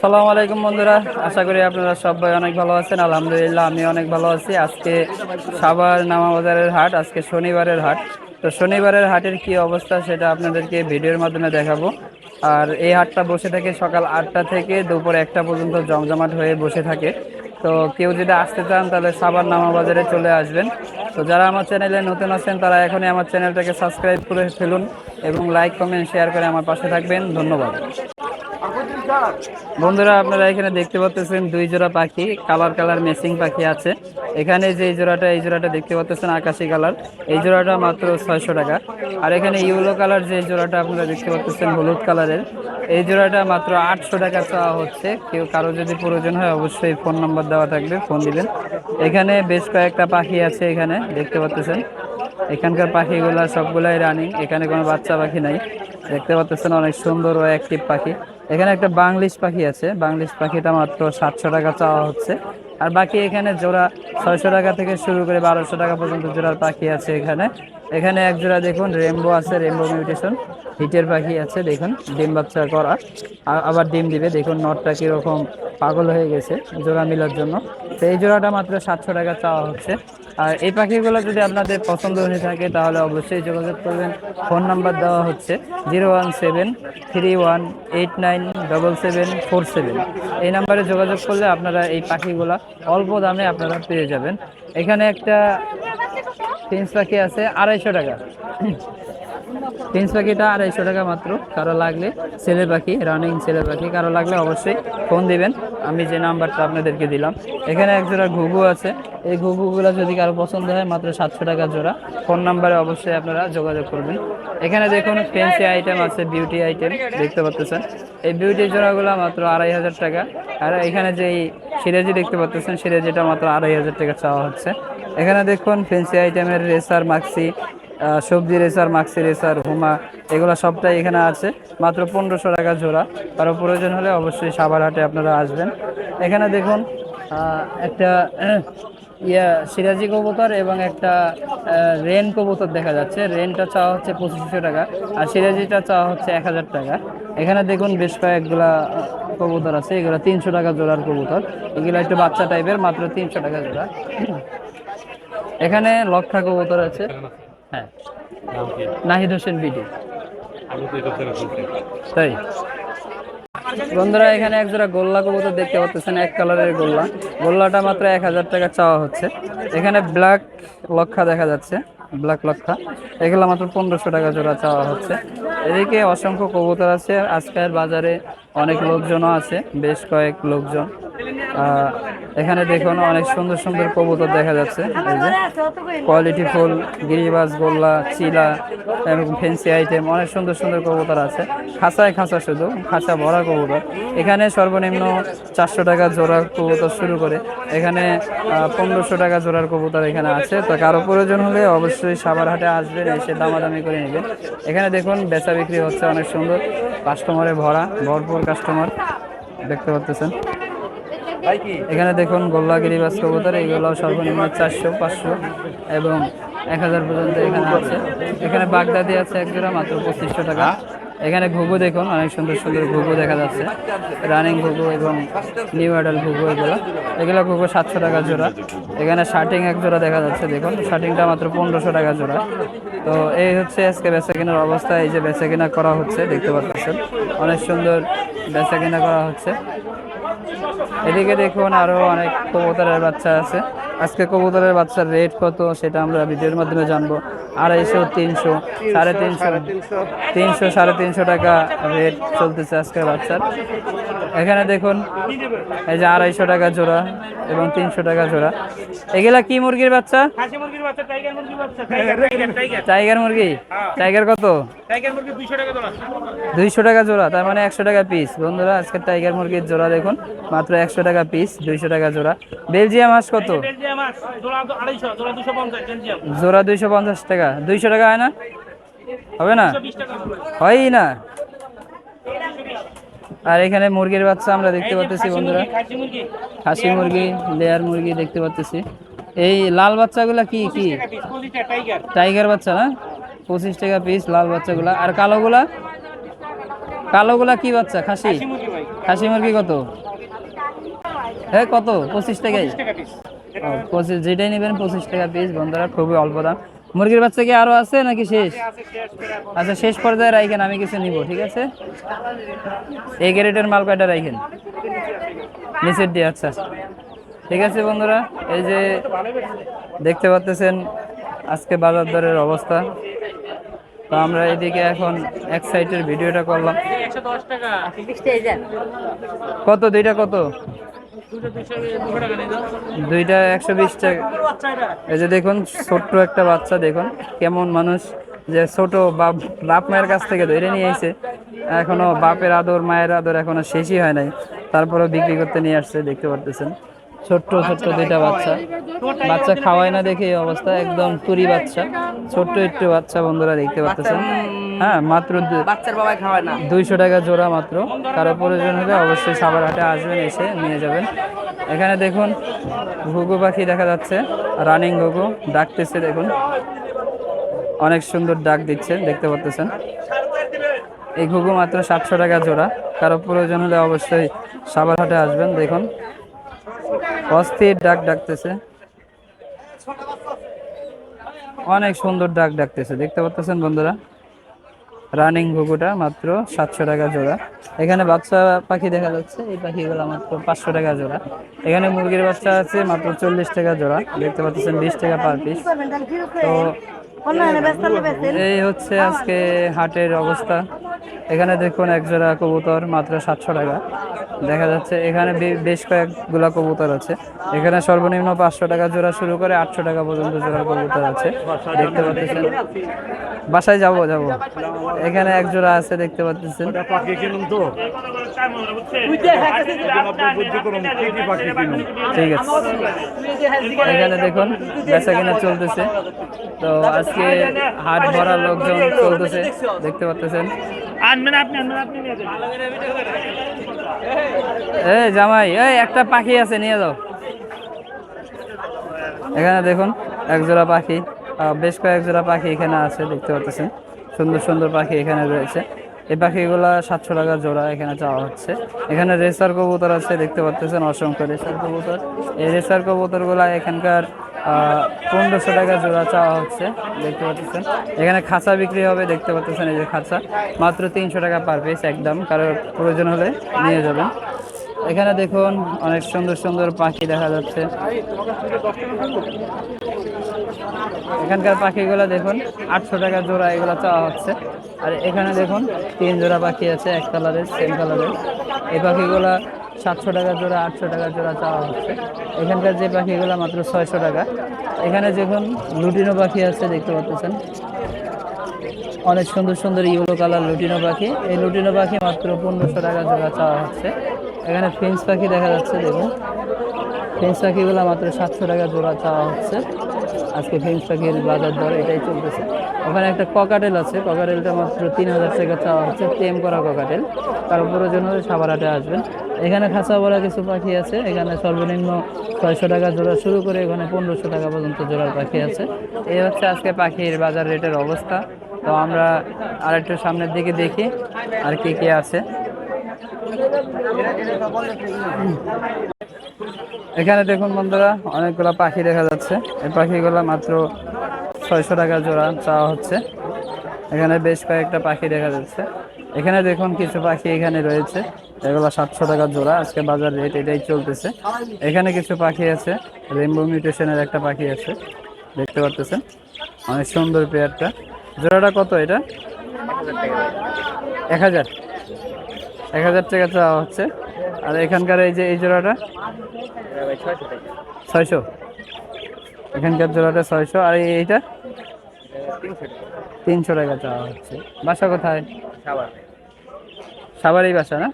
সালাম আলাইকুম বন্ধুরা, আশা করি আপনারা সবাই অনেক ভালো আছেন। আলহামদুলিল্লাহ, আমি অনেক ভালো আছি। আজকে সাভার নামাবাজারের হাট, আজকে শনিবারের হাট। তো শনিবারের হাটের কি অবস্থা সেটা আপনাদেরকে ভিডিওর মাধ্যমে দেখাবো। আর এই হাটটা বসে থাকে সকাল আটটা থেকে দুপুর একটা পর্যন্ত জমজমাট হয়ে বসে থাকে। তো কেউ যদি আসতে চান, তাহলে সাভার নামাবাজারে চলে আসবেন। তো যারা আমার চ্যানেলে নতুন আছেন, তারা এখনই আমার চ্যানেলটাকে সাবস্ক্রাইব করে ফেলুন এবং লাইক, কমেন্ট, শেয়ার করে আমার পাশে থাকবেন। ধন্যবাদ। বন্ধুরা, আপনারা এখানে দেখতে পাচ্ছেন দুই জোড়া পাখি, কালার কালার মেসিং পাখি আছে। এখানে যে জোড়াটা, এই জোড়াটা দেখতে পাচ্ছেন আকাশি কালার। এই জোড়াটা মাত্র ছয়শো টাকা। আর এখানে ইউলো কালার যে জোড়াটা আপনারা দেখতে পাচ্ছেন হলুদ কালারের, এই জোড়াটা মাত্র আটশো টাকা চাওয়া হচ্ছে। কেউ কারও যদি প্রয়োজন হয়, অবশ্যই ফোন নাম্বার দেওয়া থাকবে, ফোন দিবেন। এখানে বেশ কয়েকটা পাখি আছে এখানে, দেখতে পাচ্ছেন এখানকার পাখিগুলা সবগুলাই রানিং এখানে কোনো বাচ্চা পাখি নাই। দেখতে পাচ্ছেন অনেক সুন্দর ও অ্যাক্টিভ পাখি। এখানে একটা বাংলিশ পাখি আছে। বাংলিশ পাখিটা মাত্র সাতশো টাকা চাওয়া হচ্ছে। আর বাকি এখানে জোড়া ছয়শো টাকা থেকে শুরু করে বারোশো টাকা পর্যন্ত জোড়ার পাখি আছে এখানে। এখানে এক জোড়া দেখুন রেমবো আছে রেমবো মিউটেশন। হিটের পাখি আছে, দেখুন, ডিম বাচ্চা করা। আবার ডিম দিবে, দেখুন নটটা কীরকম পাগল হয়ে গেছে জোড়া মিলার জন্য। তো এই জোড়াটা মাত্র সাতশো টাকা চাওয়া হচ্ছে। আর এই পাখিগুলো যদি আপনাদের পছন্দ হয়ে থাকে, তাহলে অবশ্যই যোগাযোগ করবেন। ফোন নাম্বার দেওয়া হচ্ছে zero one seven three one eight nine double seven four seven. এই নাম্বারে যোগাযোগ করলে আপনারা এই পাখিগুলো অল্প দামে আপনারা পেয়ে যাবেন। এখানে একটা ফিন্স পাখি আছে, আড়াইশো টাকা। প্রিন্স পাখিটা আড়াইশো টাকা মাত্র, কারও লাগলে ছেলে পাখি রানিং ছেলে পাখি, কারও লাগলে অবশ্যই ফোন দিবেন। আমি যে নাম্বারটা আপনাদেরকে দিলাম। এখানে এক জোড়া ঘুঘু আছে। এই ঘুঘুগুলো যদি কারও পছন্দ হয়, মাত্র সাতশো টাকা জোড়া। ফোন নাম্বারে অবশ্যই আপনারা যোগাযোগ করবেন। এখানে দেখুন ফ্যান্সি আইটেম আছে বিউটি আইটেম দেখতে পাচ্ছেন? এই বিউটি জোড়াগুলো মাত্র আড়াই হাজার টাকা। আর এখানে যে সিরাজি দেখতে পাচ্ছেন, সিরাজিটা মাত্র আড়াই হাজার টাকা চাওয়া হচ্ছে। এখানে দেখুন ফ্যান্সি আইটেমের রেসার মাক্সি সবজি রেসার, মাক্সি রেসার, হুমা, এগুলো সবটাই এখানে আছে। মাত্র পনেরোশো টাকা জোড়া। কারও প্রয়োজন হলে অবশ্যই সাবার হাটে আপনারা আসবেন। এখানে দেখুন একটা ইয়া সিরাজি কবুতর এবং একটা রেন কবুতর দেখা যাচ্ছে। রেনটা চাওয়া হচ্ছে পঁচিশশো টাকা আর সিরাজিটা চাওয়া হচ্ছে এক হাজার টাকা। এখানে দেখুন বেশ কয়েকগুলা কবুতর আছে। এগুলো তিনশো টাকা জোড়ার কবুতর। এগুলো একটু বাচ্চা টাইপের মাত্র তিনশো টাকা জোড়া। এখানে লক্ষা কবুতর আছে। হ্যাঁ। নাহিদ হোসেন বিডি। তাই? বন্ধুরা এখানে এক জোড়া গোল্লা কবুতর দেখতে পাচ্ছেন এক কালারের গোল্লা। গোল্লাটা মাত্র এক হাজার টাকা চাওয়া হচ্ছে। এখানে ব্ল্যাক লক্ষা দেখা যাচ্ছে ব্ল্যাক লক্ষা। এগুলো মাত্র পনেরোশো টাকা জোড়া চাওয়া হচ্ছে। এদিকে অসংখ্য কবুতর আছে। আজকের বাজারে অনেক লোকজনও আছে, বেশ কয়েক লোকজন। এখানে দেখুন অনেক সুন্দর সুন্দর কবুতর দেখা যাচ্ছে। এই যে কোয়ালিটি ফুল, গিরিবাজ, গোল্লা, চিলা এবং ফেন্সি আইটেম অনেক সুন্দর সুন্দর কবুতর আছে। খাঁচায় খাঁচা শুধু, খাঁচা ভরা কবুতর। এখানে সর্বনিম্ন চারশো টাকা জোড়া কবুতর শুরু করে, এখানে পনেরোশো টাকা জোড়ার কবুতর এখানে আছে। তো কারও প্রয়োজন হলে অবশ্যই সাবার হাটে আসবেন, এসে দামাদামি করে নেবেন। এখানে দেখুন, বেচা বিক্রি হচ্ছে অনেক সুন্দর কাস্টমারে ভরা, ভরপুর কাস্টমার দেখতে পাচ্ছেন। এখানে দেখুন গোল্লা গিরিবাস কবুতর এইগুলো সর্বনিম্ন চারশো, পাঁচশো এবং এক হাজার পর্যন্ত এখানে আছে। এখানে বাগদাদি আছে এক জোড়া, মাত্র পঁচিশশো টাকা। এখানে ঘুঘু দেখুন, অনেক সুন্দর সুন্দর ঘুঘু দেখা যাচ্ছে। রানিং ঘুঘু এবং নিউ অ্যাডাল ঘুঘু এগুলো। এগুলো ঘুঘু সাতশো টাকা জোড়া। এখানে শার্টিং এক জোড়া দেখা যাচ্ছে, দেখুন। শার্টিংটা মাত্র পনেরোশো টাকা জোড়া। তো এই হচ্ছে আজকে বেচা কেনার অবস্থা, এই যে বেচা কেনা করা হচ্ছে, দেখতে পাচ্ছেন। অনেক সুন্দর বেচা কেনা করা হচ্ছে। এদিকে দেখুন আরও অনেক কবুতরের বাচ্চা আছে। আজকে কবুতরের বাচ্চার রেট কত সেটা আমরা ভিডিওর মাধ্যমে জানব। আড়াইশো, তিনশো, সাড়ে তিনশো তিনশো, সাড়ে তিনশো টাকা রেট চলতেছে আজকের বাচ্চার। এখানে দেখুন এই যে আড়াইশো টাকা জোড়া এবং তিনশো টাকা জোড়া। এগুলা কি মুরগির বাচ্চা? খাসি মুরগির বাচ্চা টাইগার মুরগির বাচ্চা টাইগার টাইগার টাইগার। টাইগার মুরগি? টাইগার কত? দুইশো টাকা জোড়া। তার মানে একশো টাকা পিস বন্ধুরা আজকে টাইগার মুরগির জোড়া দেখুন মাত্র একশো টাকা পিস দুইশো টাকা জোড়া। বেলজিয়াম হাঁস কত? বেলজিয়াম জোড়া দুইশো পঞ্চাশ টাকা। দুইশো টাকা হয় না? হবে না? হয়ই না। আর এখানে মুরগির বাচ্চা আমরা দেখতে পাচ্ছি বন্ধুরা। খাসি মুরগি। লেয়ার মুরগি দেখতে পাচ্ছি এই লাল বাচ্চাগুলা কি কি? টাইগার বাচ্চা না? পঁচিশ টাকা পিস লাল বাচ্চাগুলা। আর কালোগুলা? কালোগুলা কি বাচ্চা খাসি? খাসি মুরগি কত? হ্যাঁ কত? পঁচিশ টাকাই পঁচিশ যেটাই নেবেন পঁচিশ টাকা পিস বন্ধুরা খুবই অল্প দাম। মুরগির বাচ্চা কি আরও আছে নাকি শেষ। আচ্ছা শেষ পর্যায়ে রাখেন আমি কিছু নিব ঠিক আছে? এই গ্যারেটের মাল কয়টা রাখেন নিচের দিয়ে আচ্ছা। ঠিক আছে বন্ধুরা এই যে দেখতে পাচ্ছেন আজকে বাজার দরের অবস্থা। তো আমরা এদিকে এখন এক সাইডের ভিডিওটা করলাম। কত দুইটা কত? দুইটা একশো বিশ টাকা। এই যে দেখুন, ছোট্ট একটা বাচ্চা, দেখুন, কেমন মানুষ যে ছোট বাপ বাপ মায়ের কাছ থেকে ধরে নিয়ে এসে এখনও বাপের আদর, মায়ের আদর এখনও শেষই হয় নাই। তারপরেও বিক্রি করতে নিয়ে আসছে, দেখতে পারতেছেন। ছোট্ট ছোট্ট দুইটা বাচ্চা। বাচ্চা খাওয়ায় না দেখে এই অবস্থা, একদম তুরি বাচ্চা। ছোট্ট একটু বাচ্চা, বন্ধুরা দেখতে পাচ্ছেন হ্যাঁ মাত্র বাচ্চার বাবাই খাওয়ায় না। দুইশো টাকা জোড়া মাত্র। কারও প্রয়োজন হলে অবশ্যই সাবার হাটে আসবেন এসে নিয়ে যাবেন। এখানে দেখুন ঘুঘু পাখি দেখা যাচ্ছে রানিং ঘুঘু ডাকতেছে দেখুন। অনেক সুন্দর ডাক দিচ্ছে দেখতে পাচ্ছেন। এই ঘুঘু মাত্র সাতশো টাকা জোড়া। কারও প্রয়োজন হলে অবশ্যই সাবার হাটে আসবেন দেখুন। অস্থির ডাক ডাকতেছে। অনেক সুন্দর ডাক ডাকতেছে দেখতে পাচ্ছেন বন্ধুরা? রানিং ঘুঘুটা মাত্র সাতশো টাকা জোড়া। এখানে বাচ্চা পাখি দেখা যাচ্ছে, এই পাখিগুলো মাত্র পাঁচশো টাকা জোড়া। এখানে মুরগির বাচ্চা আছে মাত্র চল্লিশ টাকা জোড়া। দেখতে পাচ্ছেন বিশ টাকা পার পিস তো এই হচ্ছে আজকে হাটের অবস্থা। এখানে দেখুন এক জোড়া কবুতর মাত্র সাতশো টাকা। দেখা যাচ্ছে এখানে বেশ কয়েকগুলা কবুতর আছে। এখানে সর্বনিম্ন পাঁচশো টাকা জোড়া শুরু করে আটশো টাকা পর্যন্ত জোড়া কবুতর আছে। দেখতে পাচ্ছেন। বাসায় যাব যাব। এখানে এক জোড়া আছে, দেখতে পাচ্ছেন। ঠিক আছে। এখানে দেখুন, বেচা কিনা চলতেছে। তো আজকে হাট ভরা লোকজন চলতেছে। দেখতে পাচ্ছেন আনবেন আপনি আনবেন আপনি নিয়ে এই জামাই এই একটা পাখি আছে নিয়ে যাও। এখানে দেখুন এক জোড়া পাখি বেশ কয়েক জোড়া পাখি এখানে আছে দেখতে পাচ্ছেন সুন্দর সুন্দর পাখি এখানে রয়েছে। এই পাখিগুলা সাতশো টাকা জোড়া এখানে চাওয়া হচ্ছে। এখানে রেসার কবুতর আছে দেখতে পাচ্ছেন অসংখ্য রেসার কবুতর। এই রেসার কবুতরগুলা এখানকার পনেরোশো টাকা জোড়া চাওয়া হচ্ছে, দেখতে পাচ্ছেন। এখানে খাঁচা বিক্রি হবে, দেখতে পাচ্ছেন এই যে খাঁচা। মাত্র তিনশো টাকা পার পিস একদম কারোর প্রয়োজন হলে নিয়ে যাবেন। এখানে দেখুন, অনেক সুন্দর সুন্দর পাখি দেখা যাচ্ছে। এখানকার পাখিগুলো দেখুন, আটশো টাকা জোড়া এগুলো চাওয়া হচ্ছে। আর এখানে দেখুন, তিন জোড়া পাখি আছে, এক কালারের সেম কালারের এই পাখিগুলা সাতশো টাকা জোড়া, আটশো টাকা জোড়া চাওয়া হচ্ছে। এখানকার যে পাখিগুলো মাত্র ছয়শো টাকা। এখানে যখন লুটিনো পাখি আছে, দেখতে পাচ্ছেন। অনেক সুন্দর সুন্দর ইউলো কালার লুটিনো পাখি। এই লুটিনো পাখি মাত্র পনেরোশো টাকা জোড়া চাওয়া হচ্ছে। এখানে ফিন্স পাখি দেখা যাচ্ছে, দেখুন। ফিন্স পাখিগুলো মাত্র সাতশো টাকা জোড়া চাওয়া হচ্ছে। আজকে ফিন্স পাখির বাজার দর এটাই চলতেছে। ওখানে একটা ককাটেল আছে ককাটেলটা মাত্র তিন হাজার টাকা চাওয়া হচ্ছে টেম করা ককাটেল তার প্রয়োজন হলে সাবারাটে আসবেন। এখানে খাঁচা বলা কিছু পাখি আছে, এখানে সর্বনিম্ন ছয়শো টাকা জোড়া শুরু করে এখানে পনেরোশো টাকা পর্যন্ত জোড়ার পাখি আছে। এই হচ্ছে আজকে পাখির বাজার রেটের অবস্থা। তো আমরা আরেকটু সামনের দিকে দেখি আর কি কি আছে। এখানে দেখুন বন্ধুরা, অনেকগুলো পাখি দেখা যাচ্ছে। এই পাখিগুলো মাত্র ছয়শো টাকা জোড়া চাওয়া হচ্ছে। এখানে বেশ কয়েকটা পাখি দেখা যাচ্ছে। এখানে দেখুন কিছু পাখি এখানে রয়েছে। এগুলো সাতশো টাকা জোড়া। আজকে বাজার রেট এটাই চলতেছে। এখানে কিছু পাখি আছে। রেনবো মিউটেশনের একটা পাখি আছে। দেখতে পাচ্ছেন অনেক সুন্দর পেয়ারটা। জোড়াটা কত এটা? এক হাজার। এক হাজার টাকা চাওয়া হচ্ছে। আর এখানকার এই যে এই জোড়াটা? ছয়শো। এখানকার জোড়াটা ছয়শো। আর এই- এইটা? তিনশো টাকা চাওয়া হচ্ছে। বাসা কোথায়? সাবারই বাসা না?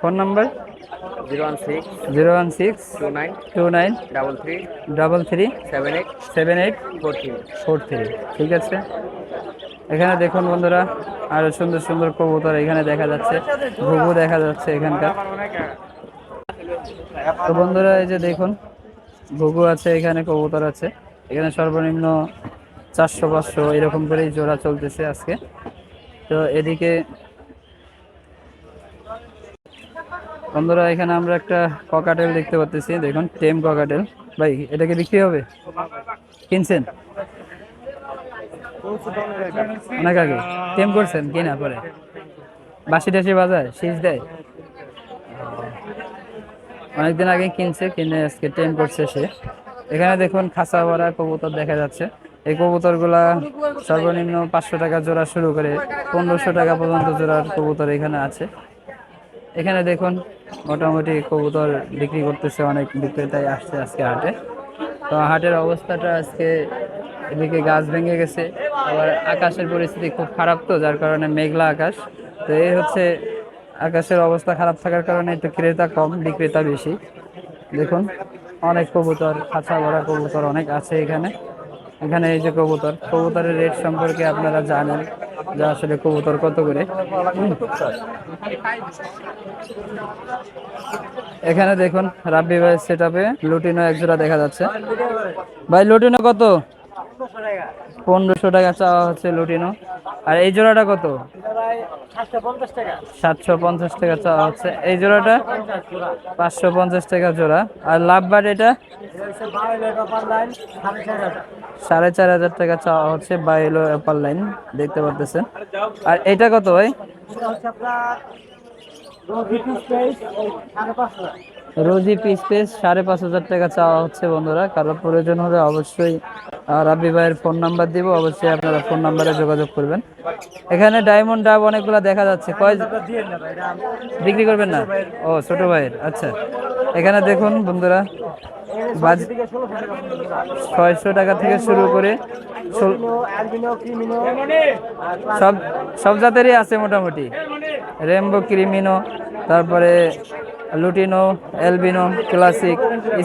Phone number? Zero one six zero one six two nine two nine double three double three seven eight seven eight four three. Four three. ঠিক আছে? এখানে দেখুন বন্ধুরা, আরও সুন্দর সুন্দর কবুতর এখানে দেখা যাচ্ছে, ঘুঘু দেখা যাচ্ছে এখানকার। তো বন্ধুরা, এই যে দেখুন, ঘুঘু আছে এখানে, কবুতর আছে। এখানে সর্বনিম্ন চারশো, পাঁচশো এরকম করেই জোড়া চলতেছে আজকে। তো এদিকে বন্ধুরা, এখানে আমরা একটা ককাটেল দেখতে পাচ্ছি দেখুন, টেম ককাটেল ভাই এটাকে বিক্রি হবে? কিনছেন? অনেক আগে। টেম করছেন কিনা পরে? বাসি টাসি বাজায়, শীষ দেয়? অনেকদিন আগে কিনছে, কিনে আজকে টেম করছে সে। এখানে দেখুন খাসা ভরা কবুতর দেখা যাচ্ছে। এই কবুতরগুলা সর্বনিম্ন পাঁচশো টাকা জোড়া শুরু করে পনেরোশো টাকা পর্যন্ত জোড়ার কবুতর এখানে আছে। এখানে দেখুন মোটামুটি কবুতর বিক্রি করতেছে অনেক বিক্রেতাই আসছে আজকে হাটে। তো হাটের অবস্থাটা আজকে এদিকে গাছ ভেঙে গেছে। আবার আকাশের পরিস্থিতি খুব খারাপ তো, যার কারণে মেঘলা আকাশ। তো এই হচ্ছে আকাশের অবস্থা খারাপ থাকার কারণে একটু ক্রেতা কম, বিক্রেতা বেশি। দেখুন, অনেক কবুতর, খাঁচা ভরা কবুতর অনেক আছে এখানে। এখানে এই যে কবুতর, কবুতরের রেট সম্পর্কে আপনারা জানেন যে আসলে কবুতর কত করে। এখানে দেখুন, রাব্বি ভাই সেট আপে লুটিনো একজোড়া দেখা যাচ্ছে। ভাই, লুটিনো কত? পনেরোশো টাকা চাওয়া হচ্ছে লুটিনো। আর এই জোড়াটা কত? সাতশো পঞ্চাশ টাকা। চাওয়া হচ্ছে। এই জোড়াটা পাঁচশো পঞ্চাশ টাকা জোড়া। আর লাভ বাট এটা? সাড়ে চার হাজার টাকা চাওয়া হচ্ছে বাইলো অ্যাপার লাইন দেখতে পারতেছেন। আর এটা কত ভাই? রোজি পিস পিস সাড়ে পাঁচ হাজার টাকা চাওয়া হচ্ছে বন্ধুরা। কারও প্রয়োজন হলে অবশ্যই রাব্বি ভাইয়ের ফোন নাম্বার দিব, অবশ্যই আপনারা ফোন নাম্বারে যোগাযোগ করবেন। এখানে ডায়মন্ড ডাব অনেকগুলো দেখা যাচ্ছে। কয় বিক্রি করবেন না? ও, ছোট ভাইয়ের। আচ্ছা। এখানে দেখুন বন্ধুরা ছয়শো টাকা থেকে শুরু করে সব সব জাতেরই আছে মোটামুটি। রেমবো, ক্রিমিনো, তারপরে লুটিনো, এলবিনো, ক্লাসিক,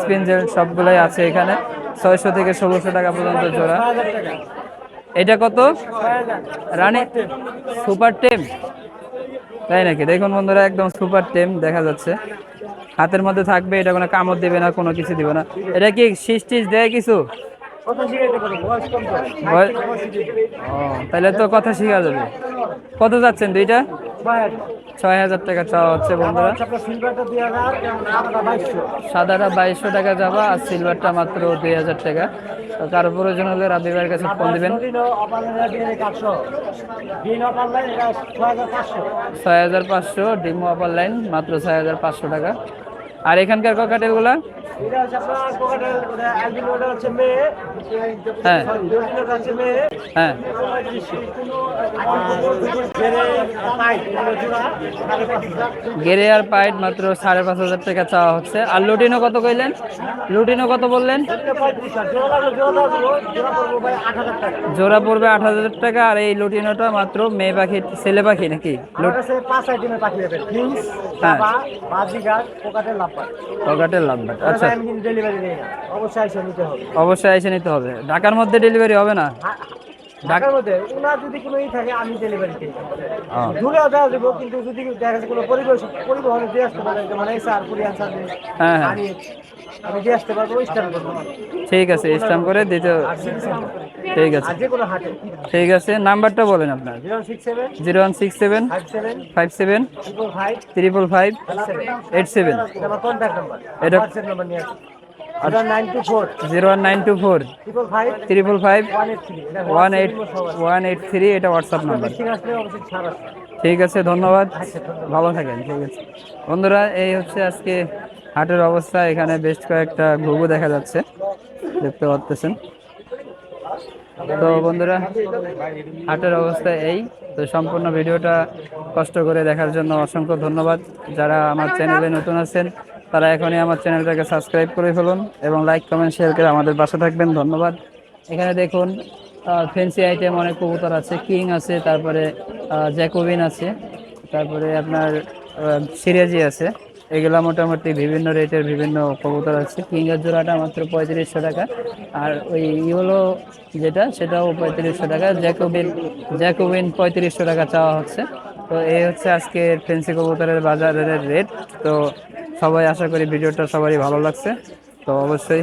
স্পিনজেল সবগুলোই আছে এখানে। ছয়শো থেকে ষোলোশো টাকা পর্যন্ত জোড়া। এটা কত? রানী সুপার টেম। তাই নাকি? দেখুন বন্ধুরা, একদম সুপার টেম দেখা যাচ্ছে। হাতের মধ্যে থাকবে, এটা কোনো কামড় দেবে না, কোনো কিছু দিবে না। এটা কি শীষ টিস দেয় কিছু? তাহলে তো কথা শিখা যাবে। কত যাচ্ছেন দুইটা? ছয় হাজার টাকা চাওয়া হচ্ছে বন্ধুরা। সাদাটা বাইশশো টাকা যাবা আর সিলভারটা মাত্র দুই হাজার টাকা। তো কারও প্রয়োজন হলে রাবি কাছে ফোন দিবেন। ছয় হাজার পাঁচশো, ডিমো অপার লাইন মাত্র ছয় হাজার পাঁচশো টাকা। আর এখানকার ককাটেলগুলা হ্যাঁ। হ্যাঁ। গেরে আর পাইট মাত্র সাড়ে পাঁচ হাজার টাকা চাওয়া হচ্ছে। আর লুটিনো কত কইলেন? লুটিনো কত বললেন? জোড়া পড়বে আট হাজার টাকা আর এই লুটিনোটা মাত্র মেয়ে পাখি ছেলে পাখি নাকি? লুট- কিন্তু ডেলিভারি লাভ না। অবশ্যই এসে নিতে হবে। অবশ্যই এসে নিতে হবে। ঢাকার মধ্যে ডেলিভারি হবে না? ঢাকার মধ্যে ওনার যদি কোনো ই থাকে আমি ডেলিভারি দিই। দূরেও দেওয়া দেবো কিন্তু যদি দেখা যাচ্ছে কোনো পরিবেশ পরিবহনে দিয়ে আসতে পারে মানে স্যার কুরিয়ান সার্ভিস হ্যাঁ হ্যাঁ। আমি আমি আসতে পারব স্ট্যান্ড করব। ঠিক আছে স্ট্যাম্প করে দিতে ঠিক আছে। ঠিক আছে নাম্বারটা বলেন আপনার। Zero one six seven five seven triple five eight seven. এটা zero one nine two four triple five triple five one eight one eight three এটা হোয়াটসঅ্যাপ নাম্বার ঠিক আছে ঠিক আছে ধন্যবাদ। ভালো থাকেন ঠিক আছে। বন্ধুরা এই হচ্ছে আজকে হাটের অবস্থা, এখানে বেশ কয়েকটা ঘুঘু দেখা যাচ্ছে, দেখতে পাচ্ছেন তো বন্ধুরা, হাটের অবস্থা এই। তো সম্পূর্ণ ভিডিওটা কষ্ট করে দেখার জন্য অসংখ্য ধন্যবাদ। যারা আমার চ্যানেলে নতুন আছেন, তারা এখনই আমার চ্যানেলটাকে সাবস্ক্রাইব করে ফেলুন এবং লাইক, কমেন্ট, শেয়ার করে আমাদের পাশে থাকবেন। ধন্যবাদ। এখানে দেখুন ফেন্সি আইটেম অনেক কবুতর আছে, কিং আছে, তারপরে জ্যাকোবিন আছে, তারপরে আপনার সিরিয়াজি আছে। এগুলা মোটামুটি বিভিন্ন রেটের বিভিন্ন কবুতর আছে। কিঙ্গার জোড়াটা মাত্র পঁয়ত্রিশশো টাকা। আর ওই ইউলো যেটা, সেটাও পঁয়ত্রিশশো টাকা। জ্যাকোবিন জ্যাকোবিন পঁয়ত্রিশশো টাকা চাওয়া হচ্ছে। তো এই হচ্ছে আজকে ফেন্সি কবুতরের বাজারের রেট। তো সবাই আশা করি ভিডিওটা সবারই ভালো লাগছে। তো অবশ্যই